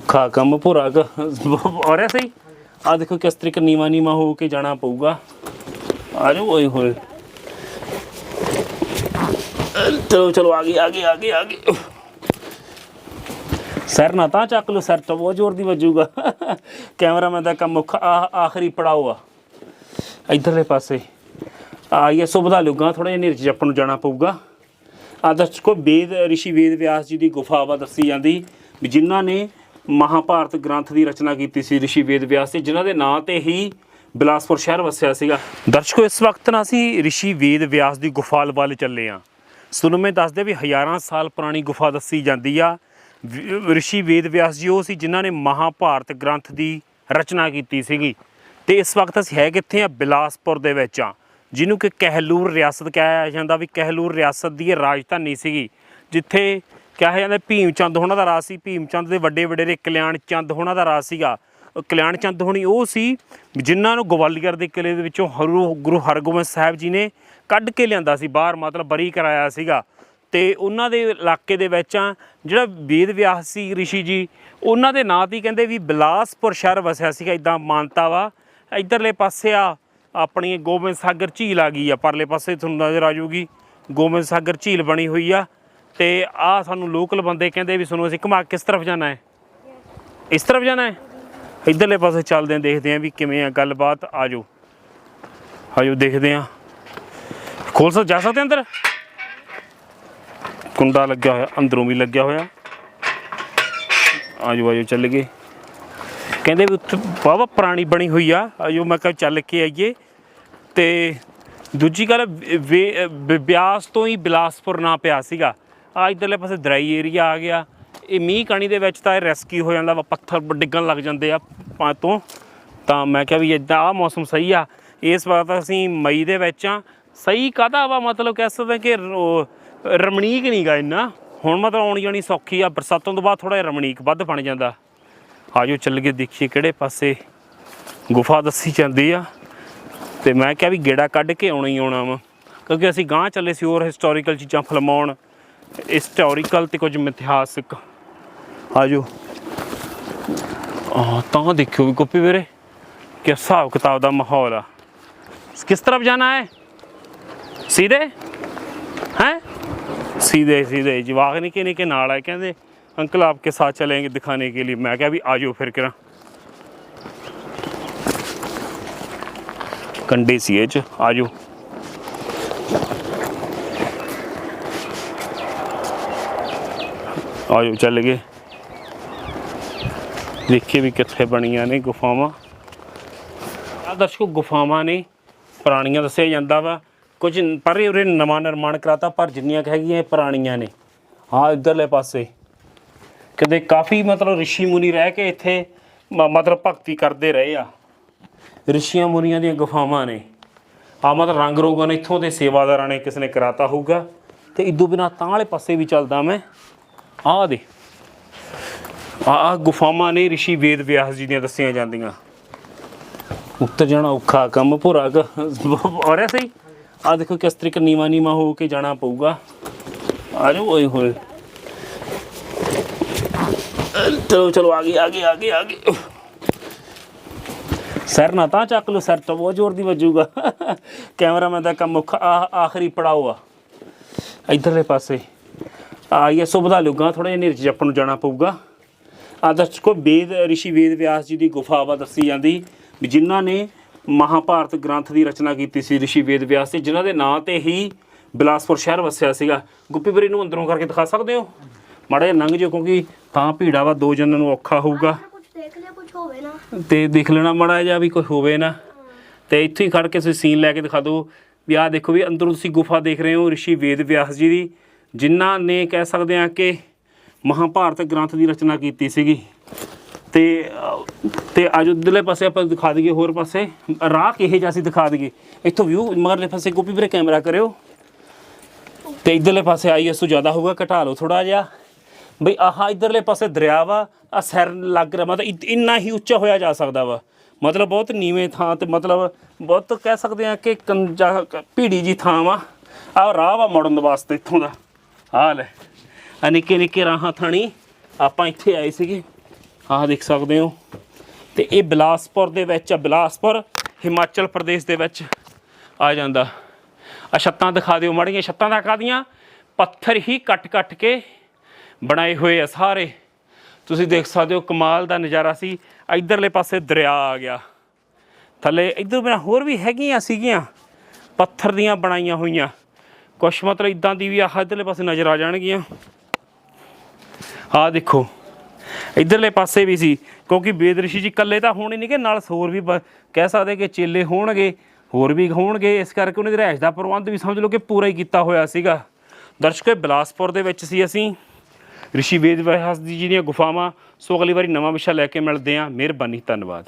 ਔਖਾ ਕੰਮ ਭੁਰਾ ਹੋ ਰਿਹਾ ਸਹੀ? ਆ ਦੇਖੋ ਕਿਸ ਤਰੀਕੇ ਨੀਵਾ ਨੀਵਾ ਹੋ ਕੇ ਜਾਣਾ ਪਊਗਾ। ਆ ਜਾਓ ਓਏ ਹੋਏ। ਚਲੋ ਚਲੋ ਆਗੇ ਆਗੇ ਆਗੇ ਆਗੇ ਸਰ ਨਾ ਤਾਂ ਚੱਕ ਲਓ, ਸਰ ਤਾਂ ਬਹੁਤ ਜ਼ੋਰ ਦੀ ਵੱਜੂਗਾ। ਕੈਮਰਾਮੈਨ ਦਾ ਕੰਮ ਔਖਾ ਆ ਆਖਰੀ ਪੜਾਓ ਆ। ਇਧਰਲੇ ਪਾਸੇ। ਆ ਇਹ ਸੋ ਵਧਾ ਲੂਗਾ ਥੋੜਾ ਜਿਹਾ ਨਿਰਜ ਆਪਾਂ ਨੂੰ ਜਾਣਾ ਪਊਗਾ। ਆਦਰਸ਼ ਕੋ ਵੇਦ, ਰਿਸ਼ੀ ਵੇਦ ਵਿਆਸ ਜੀ ਦੀ ਗੁਫਾ ਵਾ ਦੱਸੀ ਜਾਂਦੀ ਵੀ ਜਿਨ੍ਹਾਂ ਨੇ ਮਹਾਭਾਰਤ ਗ੍ਰੰਥ ਦੀ ਰਚਨਾ ਕੀਤੀ ਸੀ ਰਿਸ਼ੀ ਵੇਦ ਵਿਆਸ ਤੇ ਜਿਨ੍ਹਾਂ ਦੇ ਨਾਂ ਤੇ ਹੀ ਬਿਲਾਸਪੁਰ ਸ਼ਹਿਰ ਵਸਿਆ ਸੀਗਾ। ਦਰਸ਼ਕੋ, ਇਸ ਵਕਤ ਨਾ ਅਸੀਂ ਰਿਸ਼ੀ ਵੇਦ ਵਿਆਸ ਦੀ ਗੁਫਾ ਵੱਲ ਚੱਲੇ ਆ। ਤੁਹਾਨੂੰ ਮੈਂ ਦੱਸਦੇ ਵੀ ਹਜ਼ਾਰਾਂ ਸਾਲ ਪੁਰਾਣੀ ਗੁਫਾ ਦੱਸੀ ਜਾਂਦੀ ਆ। ਵਿ- ਰਿਸ਼ੀ ਵੇਦ ਵਿਆਸ ਜੀ, ਉਹ ਸੀ ਜਿਨ੍ਹਾਂ ਨੇ ਮਹਾਭਾਰਤ ਗ੍ਰੰਥ ਦੀ ਰਚਨਾ ਕੀਤੀ ਸੀਗੀ। ਤੇ ਇਸ ਵਕਤ ਅਸੀਂ ਹੈ ਕਿੱਥੇ ਆ ਬਿਲਾਸਪੁਰ ਦੇ ਵਿੱਚ ਆ, ਜਿਹਨੂੰ ਕਿ ਕਹਿਲੂਰ ਰਿਆਸਤ ਕਿਹਾ ਜਾਂਦਾ ਵੀ ਕਹਿਲੂਰ ਰਿਆਸਤ ਦੀ ਇਹ ਰਾਜਧਾਨੀ ਸੀਗੀ, ਜਿੱਥੇ ਕਿਹਾ ਜਾਂਦਾ ਭੀਮ ਚੰਦ ਹੋਣਾ ਦਾ ਰਾਜ ਸੀ। ਭੀਮ ਚੰਦ ਦੇ ਵੱਡੇ ਵਡੇਰੇ ਕਲਿਆਣ ਚੰਦ ਹੋਣਾ ਦਾ ਰਾਜ ਸੀਗਾ। ਕਲਿਆਣ ਚੰਦ ਹੋਣੀ ਉਹ ਸੀ ਜਿਨ੍ਹਾਂ ਨੂੰ ਗਵਾਲੀਅਰ ਦੇ ਕਿਲੇ ਦੇ ਵਿੱਚੋਂ ਹਰੂ, ਗੁਰੂ ਹਰਗੋਬਿੰਦ ਸਾਹਿਬ ਜੀ ਨੇ ਕੱਢ ਕੇ ਲਿਆਂਦਾ ਸੀ, ਬਾਹਰ ਮਤਲਬ ਬਰੀ ਕਰਾਇਆ ਸੀਗਾ। ਤੇ ਉਹਨਾਂ ਦੇ ਇਲਾਕੇ ਦੇ ਵਿੱਚ ਆ, ਜਿਹੜਾ ਵੇਦ ਵਿਆਸ ਸੀ ਰਿਸ਼ੀ ਜੀ, ਉਹਨਾਂ ਦੇ ਨਾਂ ਤੇ ਕਹਿੰਦੇ ਵੀ ਬਿਲਾਸਪੁਰ ਸ਼ਹਿਰ ਵਸਿਆ ਸੀਗਾ ਇਦਾਂ ਮਾਨਤਾ ਵਾ। ਇਧਰਲੇ ਪਾਸੇ ਆ, ਆਪਣੀ ਗੋਬਿੰਦ ਸਾਗਰ ਝੀਲ ਆ ਗਈ ਆ, ਪਰਲੇ ਪਾਸੇ ਤੁਹਾਨੂੰ ਨਜ਼ਰ ਆ ਜੂਗੀ ਗੋਬਿੰਦ ਸਾਗਰ ਝੀਲ ਬਣੀ ਹੋਈ ਆ। ਤੇ ਆ ਸਾਨੂੰ ਲੋਕਲ ਬੰਦੇ ਕਹਿੰਦੇ ਵੀ ਸਾਨੂੰ ਅਸੀਂ ਘੁਮਾ ਕਿਸ ਤਰਫ ਜਾਣਾ ਹੈ? ਇਸ ਤਰਫ ਜਾਣਾ ਹੈ? ਇਧਰਲੇ ਪਾਸੇ ਚੱਲਦੇ ਆਂ ਦੇਖਦੇ ਆਂ ਵੀ ਕਿਵੇਂ ਆ, ਗੱਲਬਾਤ, ਆਜੋ। ਆਜੋ, ਦੇਖਦੇ ਆਂ ਖੋਲ ਸਕ, ਜਾ ਸਕਦੇ ਅੰਦਰ? ਕੁੰਡਾ ਲੱਗਿਆ ਹੋਇਆ, ਅੰਦਰੋਂ ਵੀ ਲੱਗਿਆ ਹੋਇਆ। ਆਜੋ ਆਜੋ, ਚੱਲ ਗਏ। ਕਹਿੰਦੇ ਵੀ ਉੱਥੇ ਵਾਹਵਾ ਪੁਰਾਣੀ ਬਣੀ ਹੋਈ ਆ। ਆਜੋ, ਮੈਂ ਕਿਹਾ ਚੱਲ ਕੇ ਆਈਏ। ਤੇ ਦੂਜੀ ਗੱਲ ਬਿਆਸ ਤੋਂ ਹੀ ਬਿਲਾਸਪੁਰ ਨਾ ਪਿਆ ਸੀਗਾ। ਆ ਇਧਰਲੇ ਪਾਸੇ ਦਰਾਈ ਏਰੀਆ ਆ ਗਿਆ। ਇਹ ਮੀਂਹ ਕਣੀ ਦੇ ਵਿੱਚ ਤਾਂ ਇਹ ਰੈਸਕਿਊ ਹੋ ਜਾਂਦਾ, ਵਾ ਪੱਥਰ ਡਿੱਗਣ ਲੱਗ ਜਾਂਦੇ ਆ ਪਾ ਤੋਂ। ਤਾਂ ਮੈਂ ਕਿਹਾ ਵੀ ਇਦਾਂ ਆ ਮੌਸਮ ਸਹੀ ਆ। ਇਸ ਵਾਰ ਤਾਂ ਅਸੀਂ ਮਈ ਦੇ ਵਿੱਚ ਆ। ਸਹੀ ਕਾਹਦਾ ਵਾ? ਮਤਲਬ ਕਹਿ ਸਕਦੇ ਕਿ ਰੋ- ਰਮਣੀਕ ਨਹੀਂਗਾ ਇੰਨਾ। ਹੁਣ ਮਤਲਬ ਆਉਣੀ ਜਾਣੀ ਸੌਖੀ ਆ, ਬਰਸਾਤਾਂ ਤੋਂ ਬਾਅਦ ਥੋੜਾ ਜਿਹਾ ਰਮਣੀਕ ਵੱਧ ਬਣ ਜਾਂਦਾ। ਆਜੋ ਚੱਲ ਕੇ ਦੇਖੀਏ ਕਿਹੜੇ ਪਾਸੇ ਗੁਫਾ ਦੱਸੀ ਜਾਂਦੀ ਆ। ਤੇ ਮੈਂ ਕਿਹਾ ਵੀ ਗੇੜਾ ਕੱਢ ਕੇ ਆਉਣਾ ਹੀ ਆਉਣਾ ਵਾ। ਕਿਉਂਕਿ ਅਸੀਂ ਗਾਂਹ ਚੱਲੇ ਸੀ ਹੋਰ ਹਿਸਟੋਰੀਕਲ ਚੀਜ਼ਾਂ ਫਲਮਾਉਣ। ਹਿਸਟੋਰੀਕਲ ਤੇ ਕੁਝ ਮਿਥਿਹਾਸਿਕ ਆਜੋ ਆ ਤਾਂ ਦੇਖਿਓ ਵੀ ਕੋਪੀ ਵੀਰੇ ਕਿ ਹਿਸਾਬ ਕਿਤਾਬ ਦਾ ਮਾਹੌਲ ਆ ਕਿਸ ਤਰਫ ਜਾਣਾ ਹੈ सीधे हैं सीधे सीधे जवाक निके निके नाल है कहते अंकल आपके साथ चलेंगे दिखाने के लिए मैं क्या भी आ जाओ फिर करा कंडे सी च आ जाओ ਚੱਲ ਗਏ। ਦੇਖੀਏ ਵੀ ਕਿੱਥੇ ਬਣੀਆਂ ਨੇ ਗੁਫਾਵਾਂ। ਆ ਦਰਸ਼ਕੋ ਗੁਫਾਵਾਂ ਨੇ ਪੁਰਾਣੀਆਂ ਦੱਸਿਆ ਜਾਂਦਾ ਵਾ। ਕੁਝ ਪਰ ਇਹ ਉਰੇ ਨਵਾਂ ਨਿਰਮਾਣ ਕਰਾਤਾ, ਪਰ ਜਿੰਨੀਆਂ ਹੈਗੀਆਂ ਪੁਰਾਣੀਆਂ ਨੇ। ਹਾਂ ਇਧਰਲੇ ਪਾਸੇ। ਕਹਿੰਦੇ ਕਾਫੀ ਮਤਲਬ ਰਿਸ਼ੀ ਮੁਨੀ ਰਹਿ ਕੇ ਇੱਥੇ ਮਤਲਬ ਭਗਤੀ ਕਰਦੇ ਰਹੇ ਆ। ਰਿਸ਼ੀਆਂ ਮੁਨੀਆਂ ਦੀਆਂ ਗੁਫਾਵਾਂ ਨੇ। ਆ ਮਤਲਬ ਰੰਗ ਰੋਗਨ ਇੱਥੋਂ ਦੇ ਸੇਵਾਦਾਰਾਂ ਨੇ ਕਿਸ ਨੇ ਕਰਾਤਾ ਹੋਊਗਾ। ਤੇ ਇਦੋਂ ਬਿਨਾ ਤਾਂ ਵਾਲੇ ਪਾਸੇ ਵੀ ਚੱਲਦਾ ਮੈਂ। ਆਹ ਦੇ ਆ ਗੁਫਾਵਾਂ ਨੇ ਰਿਸ਼ੀ ਵੇਦ ਵਿਆਸ ਜੀ ਦੀਆਂ ਦੱਸੀਆਂ ਜਾਂਦੀਆਂ। ਉੱਤਰ ਜਾਣਾ ਔਖਾ ਕੰਮ ਭੁਰਾ ਕ। ਹੋ ਰਿਹਾ ਸਹੀ? ਆ ਦੇਖੋ ਕਿਸ ਤਰੀਕੇ ਨੀਵਾ ਨੀਵਾ ਹੋ ਕੇ ਜਾਣਾ ਪਊਗਾ। ਆ ਜਾਓ ਓਏ ਹੋਏ। ਚਲੋ ਚਲੋ ਆਗੇ ਆਗੇ ਆਗੇ ਆਗੇ ਸਰ ਨਾ ਤਾਂ ਚੱਕ ਲਓ, ਸਰ ਤਾਂ ਬਹੁਤ ਜ਼ੋਰ ਦੀ ਵੱਜੂਗਾ। ਕੈਮਰਾਮੈਨ ਦਾ ਕੰਮ ਔਖਾ। ਆ ਆਖਰੀ ਪੜਾਓ ਆ। ਇਧਰਲੇ ਪਾਸੇ। ਇਹ ਸੋ ਵਧਾ ਲੂਗਾ ਥੋੜਾ ਜਿਹਾ ਨਿਰਜ ਆਪਾਂ ਨੂੰ ਜਾਣਾ ਪਊਗਾ। ਆਦਰਸ਼ ਕੋ ਵੇਦ ਰਿਸ਼ੀ ਵੇਦ ਵਿਆਸ ਜੀ ਦੀ ਗੁਫਾ ਵਾ ਦੱਸੀ ਜਾਂਦੀ ਵੀ ਜਿਨ੍ਹਾਂ ਨੇ ਮਹਾਭਾਰਤ ਗ੍ਰੰਥ ਦੀ ਰਚਨਾ ਕੀਤੀ ਸੀ ਰਿਸ਼ੀ ਵੇਦ ਵਿਆਸ ਤੇ ਜਿਨ੍ਹਾਂ ਦੇ ਨਾਂ ਤੇ ਹੀ ਬਿਲਾਸਪੁਰ ਸ਼ਹਿਰ ਵਸਿਆ ਸੀਗਾ। ਗੁੱਪੀ ਵੀਰੇ ਨੂੰ ਅੰਦਰੋਂ ਕਰਕੇ ਦਿਖਾ ਸਕਦੇ ਹੋ? ਮਾੜਾ ਜਿਹਾ ਲੰਘ ਜਾਓ ਕਿਉਂਕਿ ਤਾਂ ਭੀੜਾ ਵਾ ਦੋ ਜਣਾਂ ਨੂੰ ਔਖਾ ਹੋਊਗਾ। ਤੇ ਦੇਖ ਲੈਣਾ ਮਾੜਾ ਜਿਹਾ ਵੀ ਕੋਈ ਹੋਵੇ ਨਾ। ਤੇ ਇੱਥੇ ਹੀ ਖੜ ਕੇ ਤੁਸੀਂ ਸੀਨ ਲੈ ਕੇ ਦਿਖਾ ਦਿਓ। ਵੀ ਆਹ ਦੇਖੋ ਵੀ ਅੰਦਰੋਂ ਤੁਸੀਂ ਗੁਫਾ ਦੇਖ ਰਹੇ ਹੋ ਰਿਸ਼ੀ ਵੇਦ ਵਿਆਸ ਜੀ ਦੀ। ਜਿਨ੍ਹਾਂ ਨੇ ਕਹਿ ਸਕਦੇ ਆ ਕਿ ਮਹਾਭਾਰਤ ਗ੍ਰੰਥ ਦੀ ਰਚਨਾ ਕੀਤੀ ਸੀਗੀ। ਤੇ ਤੇ ਅੱਜ ਉਧਰਲੇ ਪਾਸੇ ਆਪਾਂ ਦਿਖਾ ਦਈਏ, ਹੋਰ ਪਾਸੇ ਰਾਹ ਕਿਹੇ ਜਿਹਾ ਅਸੀਂ ਦਿਖਾ ਦਈਏ। ਇੱਥੋਂ ਵਿਊ ਮਗਰਲੇ ਪਾਸੇ ਗੋਪੀ ਵੀਰੇ ਕੈਮਰਾ ਕਰਿਓ। ਤੇ ਇਧਰਲੇ ਪਾਸੇ ਆਈਐਸਓ ਜ਼ਿਆਦਾ ਹੋਊਗਾ, ਘਟਾ ਲਓ ਥੋੜਾ ਜਿਹਾ। ਬਈ ਆਹ ਇਧਰਲੇ ਪਾਸੇ ਦਰਿਆ ਵਾ ਆ ਸਿਰ ਲੱਗ ਰਿਹਾ, ਮਤਲਬ ਇ- ਇੰਨਾ ਹੀ ਉੱਚਾ ਹੋਇਆ ਜਾ ਸਕਦਾ ਵਾ। ਮਤਲਬ ਬਹੁਤ ਨੀਵੇਂ ਥਾਂ ਤੇ ਮਤਲਬ ਬਹੁਤ ਕਹਿ ਸਕਦੇ ਆ ਕਿ ਕੰਜਾ, ਭੀੜੀ ਜੀ ਥਾਂ ਵਾ। ਆ ਰਾਹ ਵਾ ਮੁੜਨ ਵਾਸਤੇ ਇੱਥੋਂ ਦਾ। ਆ ਲੈ। ਆ ਨਿੱਕੇ ਨਿੱਕੇ ਰਾਹਾਂ ਥਾਣੀ। ਆਪਾਂ ਇੱਥੇ ਆਏ ਸੀਗੇ। ਆਹ ਦੇਖ ਸਕਦੇ ਹੋ। ਤੇ ਇਹ ਬਿਲਾਸਪੁਰ ਦੇ ਵਿੱਚ ਆ, ਬਿਲਾਸਪੁਰ, ਹਿਮਾਚਲ ਪ੍ਰਦੇਸ਼ ਦੇ ਵਿੱਚ ਆ ਜਾਂਦਾ। ਆ ਛੱਤਾਂ ਦਿਖਾ ਦਿਓ ਮਾੜੀਆਂ ਛੱਤਾਂ ਦਾ ਕਾਦੀਆਂ ਪੱਥਰ ਹੀ ਕੱਟ ਕੱਟ ਕੇ ਬਣਾਏ ਹੋਏ ਆ ਸਾਰੇ। ਤੁਸੀਂ ਦੇਖ ਸਕਦੇ ਹੋ ਕਮਾਲ ਦਾ ਨਜ਼ਾਰਾ ਸੀ। ਇਧਰਲੇ ਪਾਸੇ ਦਰਿਆ ਆ ਗਿਆ। ਥੱਲੇ ਇਧਰ ਬਿਨਾ ਹੋਰ ਵੀ ਹੈਗੀਆਂ ਸੀਗੀਆਂ। ਪੱਥਰ ਦੀਆਂ ਬਣਾਈਆਂ ਹੋਈਆਂ। ਕੁਛ ਮਤਲਬ ਇਦਾਂ ਦੀ ਵੀ ਆਹ ਇਧਰਲੇ ਪਾਸੇ ਨਜ਼ਰ ਆ ਜਾਣਗੀਆਂ। ਆਹ ਦੇਖੋ, ਇਧਰਲੇ ਪਾਸੇ ਵੀ ਸੀ, ਕਿਉਂਕਿ ਬੇਦਰਿਸ਼ੀ ਜੀ ਇਕੱਲੇ ਤਾਂ ਹੋਣੇ ਨਹੀਂ ਕਿ ਨਾਲ ਹੋਰ ਵੀ ਬ- ਕਹਿ ਸਕਦੇ ਕਿ ਚੇਲੇ ਹੋਣਗੇ, ਹੋਰ ਵੀ ਹੋਣਗੇ, ਇਸ ਕਰਕੇ ਉਹਨਾਂ ਦੀ ਰਿਹਾਇਸ਼ ਦਾ ਪ੍ਰਬੰਧ ਵੀ ਸਮਝ ਲਓ ਕਿ ਪੂਰਾ ਹੀ ਕੀਤਾ ਹੋਇਆ ਸੀਗਾ। ਦਰਸ਼ਕੋ ਇਹ ਬਿਲਾਸਪੁਰ ਦੇ ਵਿੱਚ ਸੀ ਅਸੀਂ। ਰਿਸ਼ੀ ਵੇਦ ਵਿਹਾਸ ਜੀ ਦੀਆਂ ਗੁਫਾਵਾਂ। ਸੋ ਅਗਲੀ ਵਾਰੀ ਨਵਾਂ ਵਿਸ਼ਾ ਲੈ ਕੇ ਮਿਲਦੇ ਹਾਂ। ਮਿਹਰਬਾਨੀ, ਧੰਨਵਾਦ।